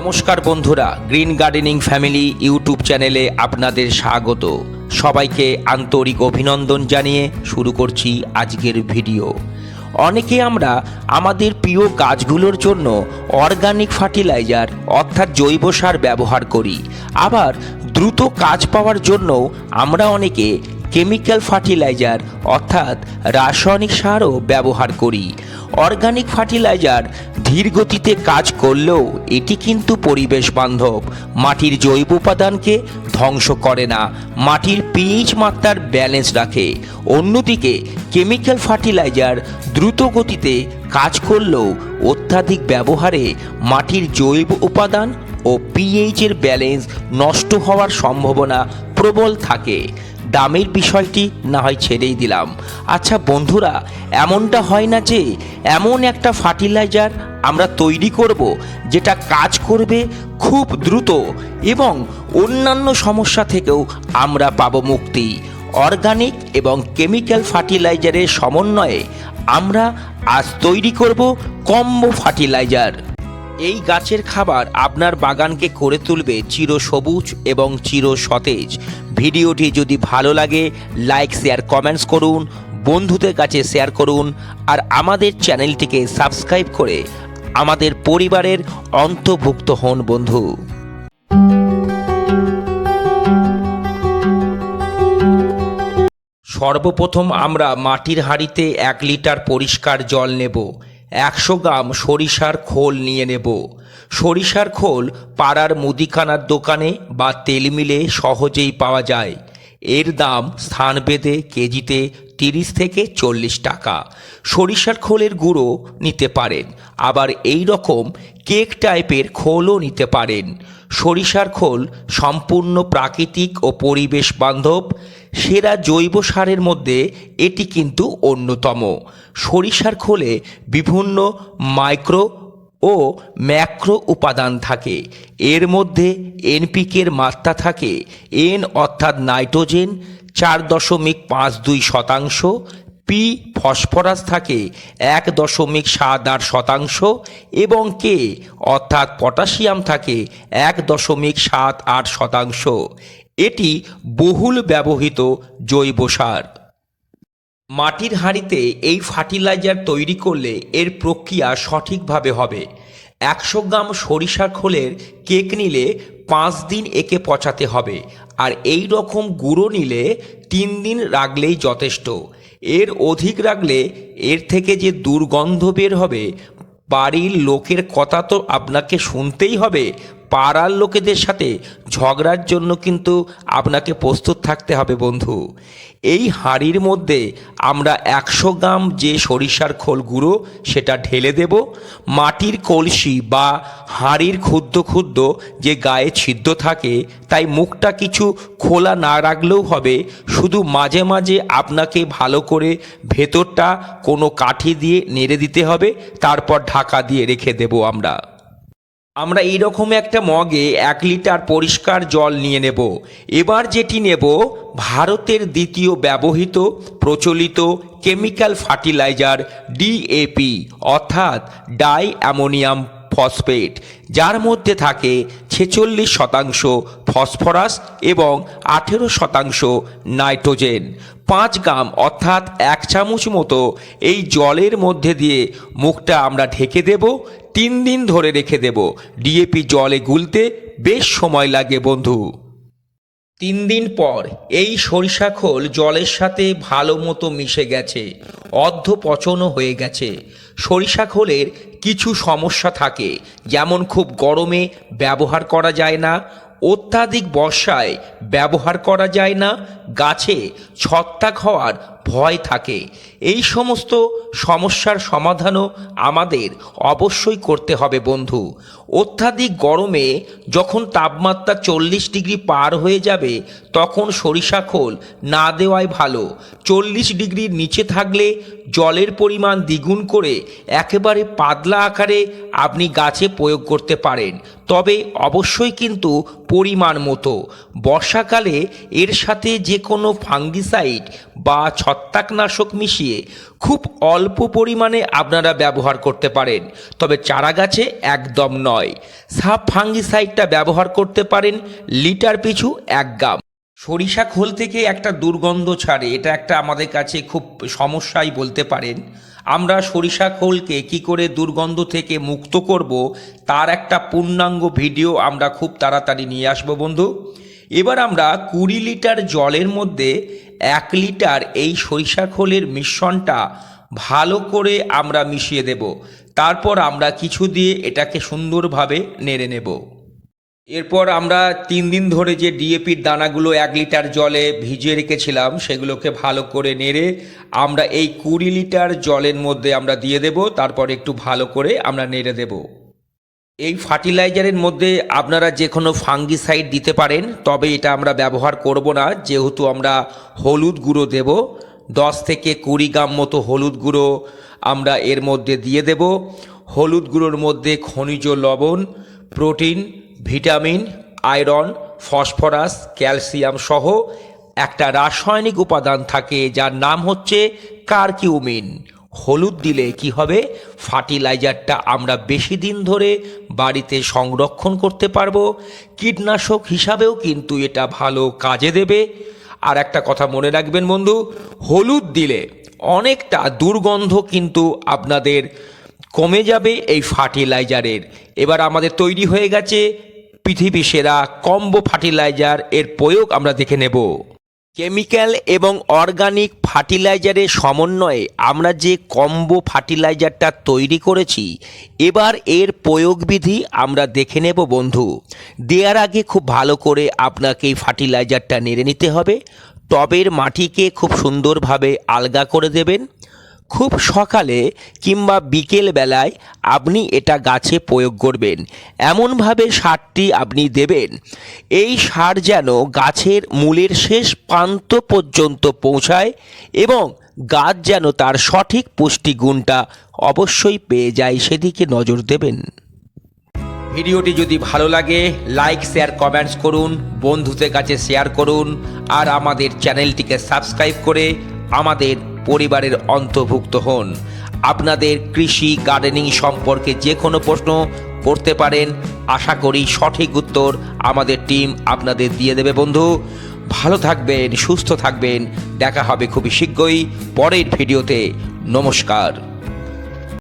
নমস্কার বন্ধুরা, green gardening family YouTube চ্যানেলে আপনাদের স্বাগত। সবাইকে আন্তরিক অভিনন্দন জানিয়ে শুরু করছি আজকের ভিডিও। অনেকে আমরা আমাদের প্রিয় গাছগুলোর জন্য অর্গানিক ফার্টিলাইজার অর্থাৎ জৈব সার ব্যবহার করি। আবার দ্রুত কাজ পাওয়ার জন্য আমরা অনেকে কেমিক্যাল ফার্টিলাইজার অর্থাৎ রাসায়নিক সারও ব্যবহার করি। অর্গানিক ফার্টিলাইজার ধীর গতিতে কাজ করলেও এটি কিন্তু পরিবেশ বান্ধব। মাটির জৈব উপাদানকে ধ্বংস করে না। মাটির পিএইচ মাত্রার ব্যালেন্স রাখে। অন্যদিকে কেমিক্যাল ফার্টিলাইজার দ্রুত গতিতে কাজ করলেও অত্যাধিক ব্যবহারে মাটির জৈব উপাদান ও পিএইচের ব্যালেন্স নষ্ট হওয়ার সম্ভাবনা প্রবল থাকে। দামের বিষয়টি না হয় ছেড়েই দিলাম। আচ্ছা বন্ধুরা, এমনটা হয় না যে এমন একটা ফার্টিলাইজার আমরা তৈরি করব যেটা কাজ করবে খুব দ্রুত এবং অন্যান্য সমস্যা থেকেও আমরা পাবো মুক্তি। অর্গানিক এবং কেমিক্যাল ফার্টিলাইজারের সমন্বয়ে আমরা আজ তৈরি করব কম্বো ফার্টিলাইজার। এই গাছের খাবার আপনার বাগানকে করে তুলবে চির সবুজ এবং চির সতেজ ভিডিওটি যদি ভালো লাগে লাইক শেয়ার কমেন্টস করুন, বন্ধুদের কাছে শেয়ার করুন, আর আমাদের চ্যানেলটিকে সাবস্ক্রাইব করে আমাদের পরিবারের অন্তর্ভুক্ত হন বন্ধু। সর্বপ্রথম আমরা মাটির হাঁড়িতে এক লিটার পরিষ্কার জল নেব। একশো গ্রাম সরিষার খোল নিয়ে নেব। সরিষার খোল পাড়ার মুদিখানার দোকানে বা তেল মিলে সহজেই পাওয়া যায়। এর দাম স্থানভেদে কেজিতে তিরিশ থেকে চল্লিশ টাকা। সরিষার খোলের গুঁড়ো নিতে পারেন। আবার এই রকম কেক টাইপের খোলও নিতে পারেন। সরিষার খোল সম্পূর্ণ প্রাকৃতিক ও পরিবেশ বান্ধব। সেরা জৈব সারের মধ্যে এটি কিন্তু অন্যতম। সরিষার খোলে বিভিন্ন মাইক্রো ও ম্যাক্রো উপাদান থাকে। এর মধ্যে এনপিকের মাত্রা থাকে। এন অর্থাৎ নাইট্রোজেন চার দশমিক পাঁচ দুই শতাংশ। পি ফসফরাস থাকে এক দশমিক সাত আট শতাংশ। এবং কে অর্থাৎ পটাশিয়াম থাকে এক দশমিক সাত আট শতাংশ। এটি বহুল ব্যবহৃত জৈব সার। মাটির হাঁড়িতে এই ফার্টিলাইজার তৈরি করলে এর প্রক্রিয়া সঠিকভাবে হবে। একশো গ্রাম সরিষা খোলের কেক নিলে পাঁচ দিন একে পচাতে হবে আর এই রকম গুঁড়ো নিলে তিন দিন রাখলেই যথেষ্ট। এর অধিক রাখলে এর থেকে যে দুর্গন্ধ বের হবে, বাড়ির লোকের কথা তো আপনাকে শুনতেই হবে পাড়ার লোকেদের সাথে ঝগড়ার জন্য কিন্তু আপনাকে প্রস্তুত থাকতে হবে, বন্ধু। এই হাঁড়ির মধ্যে আমরা একশো গ্রাম যে সরিষার খোল গুঁড়ো, সেটা ঢেলে দেব। মাটির কলসি বা হাঁড়ির ক্ষুদ্র ক্ষুদ্র যে গায়ে ছিদ্র থাকে, তাই মুখটা কিছু খোলা না রাখলেও হবে। শুধু মাঝে মাঝে আপনাকে ভালো করে ভেতরটা কোনো কাঠি দিয়ে নেড়ে দিতে হবে, তারপর ঢাকা দিয়ে রেখে দেব আমরা। আমরা এইরকম একটা মগে এক লিটার পরিষ্কার জল নিয়ে নেব। এবার যেটি নেব ভারতের দ্বিতীয় ব্যবহৃত, প্রচলিত কেমিক্যাল ফার্টিলাইজার, ডিএপি, অর্থাৎ ডাই অ্যামোনিয়াম ফসফেট, যার মধ্যে থাকে ছেচল্লিশ শতাংশ ফসফরাস এবং আঠেরো শতাংশ নাইট্রোজেন। পাঁচ গ্রাম অর্থাৎ এক চামচ মতো এই জলের মধ্যে দিয়ে মুখটা আমরা ঢেকে দেব, তিন দিন ধরে রেখে দেব। ডিএপি জলে গুলতে বেশ সময় লাগে বন্ধু। তিন দিন পর এই সরিষা খোল জলের সাথে ভালো মতো মিশে গেছে, অর্ধ পচনও হয়ে গেছে। সরিষা খোলের কিছু সমস্যা থাকে, যেমন খুব গরমে ব্যবহার করা যায় না, অত্যাধিক বর্ষায় ব্যবহার করা যায় না, গাছে ছত্রাক হওয়ার ভয় থাকে। এই সমস্ত সমস্যার সমাধানও আমাদের অবশ্যই করতে হবে বন্ধু। অত্যাধিক গরমে যখন তাপমাত্রা চল্লিশ ডিগ্রি পার হয়ে যাবে, তখন সরিষা খোল না দেওয়াই ভালো। চল্লিশ ডিগ্রির নিচে থাকলে জলের পরিমাণ দ্বিগুণ করে একেবারে পাতলা আকারে আপনি গাছে প্রয়োগ করতে পারেন। তবে অবশ্যই কিন্তু পরিমাণ মতো। বর্ষাকালে এর সাথে যে কোনো ফাঙ্গিসাইড বা ছত্রাকনাশক মিশিয়ে খুব অল্প পরিমাণে আপনারা ব্যবহার করতে পারেন। তবে চারা গাছে একদম নয়। সাব ফাঙ্গিসাইডটা ব্যবহার করতে পারেন লিটার পিছু এক গ্রাম। সরিষা খোল থেকে একটা দুর্গন্ধ ছাড়ে, এটা একটা আমাদের কাছে খুব সমস্যাই বলতে পারেন। আমরা সরিষা খোলকে কি করে দুর্গন্ধ থেকে মুক্ত করব, তার একটা পূর্ণাঙ্গ ভিডিও আমরা খুব তাড়াতাড়ি নিয়ে আসব বন্ধু। এবার আমরা কুড়ি লিটার জলের মধ্যে এক লিটার এই সরিষা খোলের মিশ্রণটা ভালো করে আমরা মিশিয়ে দেব। তারপর আমরা কিছু দিয়ে এটাকে সুন্দরভাবে নেড়ে নেব। এরপর আমরা তিন দিন ধরে যে ডিএপির দানাগুলো এক লিটার জলে ভিজিয়ে রেখেছিলাম, সেগুলোকে ভালো করে নেড়ে আমরা এই কুড়ি লিটার জলের মধ্যে আমরা দিয়ে দেব। তারপর একটু ভালো করে আমরা নেড়ে দেব। এই ফার্টিলাইজারের মধ্যে আপনারা যে কোনো ফাঙ্গিসাইড দিতে পারেন, তবে এটা আমরা ব্যবহার করব না। যেহেতু আমরা হলুদ গুঁড়ো দেব, দশ থেকে কুড়ি গ্রাম মতো হলুদ গুঁড়ো আমরা এর মধ্যে দিয়ে দেব। হলুদ গুঁড়োর মধ্যে খনিজ লবণ, protein, vitamin, iron, phosphorus, calcium সহ একটা রাসায়নিক উপাদান থাকে যার নাম হচ্ছে কারকিউমিন। হলুদ দিলে কি হবে? ফার্টিলাইজারটা আমরা বেশি দিন ধরে বাড়িতে সংরক্ষণ করতে পারব। কীটনাশক হিসাবেও কিন্তু এটা ভালো কাজে দেবে। আর একটা কথা মনে রাখবেন বন্ধু, হলুদ দিলে অনেকটা দুর্গন্ধ কিন্তু আপনাদের কমে যাবে এই ফার্টিলাইজারের। এবার আমাদের তৈরি হয়ে গেছে পৃথিবী সেরা কম্বো ফার্টিলাইজার, এর প্রয়োগ আমরা দেখে নেব। কেমিক্যাল এবং অর্গানিক ফার্টিলাইজারের সমন্বয়ে আমরা যে কম্বো ফার্টিলাইজারটা তৈরি করেছি, এবার এর প্রয়োগবিধি আমরা দেখে নেব বন্ধু। দেওয়ার আগে খুব ভালো করে আপনাকে এই ফার্টিলাইজারটা নেড়ে নিতে হবে। টবের মাটিকে খুব সুন্দরভাবে আলগা করে দেবেন। খুব সকালে কিংবা বিকেল বেলায় আপনি এটা গাছে প্রয়োগ করবেন। এমনভাবে সারটি আপনি দেবেন। এই সার যেন গাছের মূলের শেষ প্রান্ত পর্যন্ত পৌঁছায় এবং গাছ যেন তার সঠিক পুষ্টিগুণটা অবশ্যই পেয়ে যায় সেদিকে নজর দেবেন। ভিডিওটি যদি ভালো লাগে লাইক শেয়ার কমেন্টস করুন, বন্ধুদের কাছে শেয়ার করুন, আর আমাদের চ্যানেলটিকে সাবস্ক্রাইব করে আমাদের পরিবারের অন্তর্ভুক্ত হন। আপনাদের কৃষি গার্ডেনিং সম্পর্কে যে কোনো প্রশ্ন করতে পারেন। আশা করি সঠিক উত্তর আমাদের টিম আপনাদের দিয়ে দেবে, বন্ধু। ভালো থাকবেন, সুস্থ থাকবেন। দেখা হবে খুবই শীঘ্রই পরের ভিডিওতে। নমস্কার।